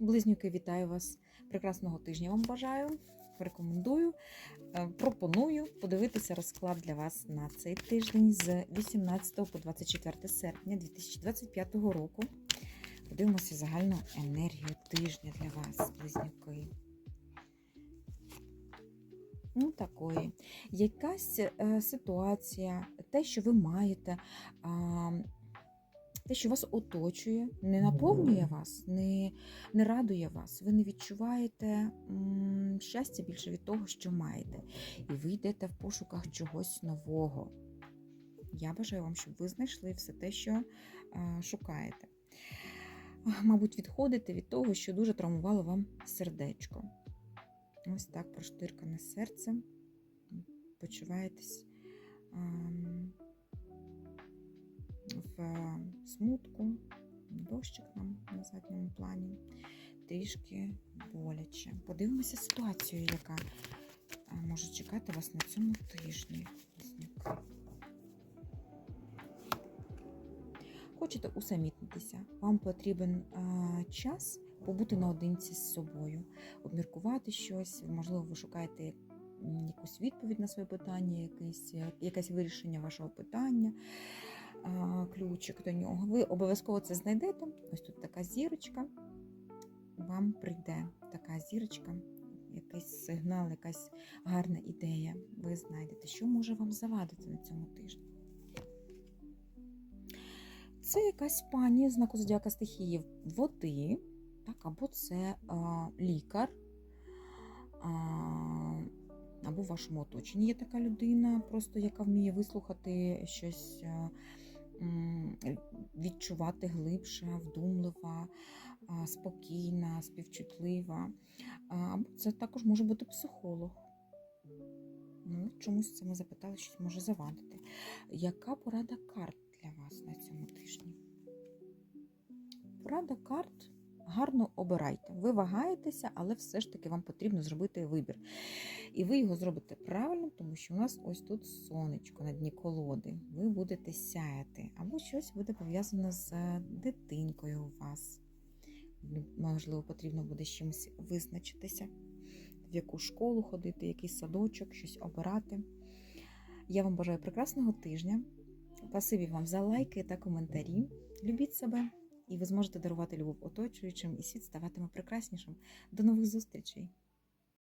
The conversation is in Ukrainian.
Близнюки, вітаю вас! Прекрасного тижня вам бажаю. Рекомендую, е, пропоную подивитися розклад для вас на цей тиждень з 18 по 24 серпня 2025 року. Подивимося загальну енергію тижня для вас, близнюки. Ну, такої. Якась е, ситуація, те, що ви маєте, те, що вас оточує, не наповнює вас, не, не радує вас. Ви не відчуваєте м, щастя більше від того, що маєте. І ви йдете в пошуках чогось нового. Я бажаю вам, щоб ви знайшли все те, що е, шукаєте. Мабуть, відходите від того, що дуже травмувало вам сердечко. Ось так проштиркане серце. Почуваєтесь ем, в смутку, дощик нам на задньому плані, трішки боляче. Подивимося ситуацію, яка е, може чекати вас на цьому тижні. Хочете усамітнитися, вам потрібен е, час побути наодинці з собою, обміркувати щось, можливо, ви шукаєте якусь відповідь на своє питання, якесь, якесь вирішення вашого питання, а, ключик до нього. Ви обов'язково це знайдете. Ось тут така зірочка. Вам прийде така зірочка, якийсь сигнал, якась гарна ідея. Ви знайдете, що може вам завадити на цьому тижні. Це якась пані знаку зодіака стихії води, так, або це а, лікар, а, або в вашому оточенні є така людина, просто яка вміє вислухати щось, відчувати глибше, вдумлива, спокійна, співчутлива. Або це також може бути психолог. Ну, чомусь це ми запитали, щось може завадити. Яка порада карт для вас на цьому тижні? Порада карт гарно обирайте. Ви вагаєтеся, але все ж таки вам потрібно зробити вибір. І ви його зробите правильно, тому що у нас ось тут сонечко на дні колоди. Ви будете сяяти, або щось буде пов'язане з дитинкою у вас. Можливо, потрібно буде з чимось визначитися, в яку школу ходити, який садочок, щось обирати. Я вам бажаю прекрасного тижня. Спасибі вам за лайки та коментарі. Любіть себе, і ви зможете дарувати любов оточуючим, і світ ставатиме прекраснішим. До нових зустрічей!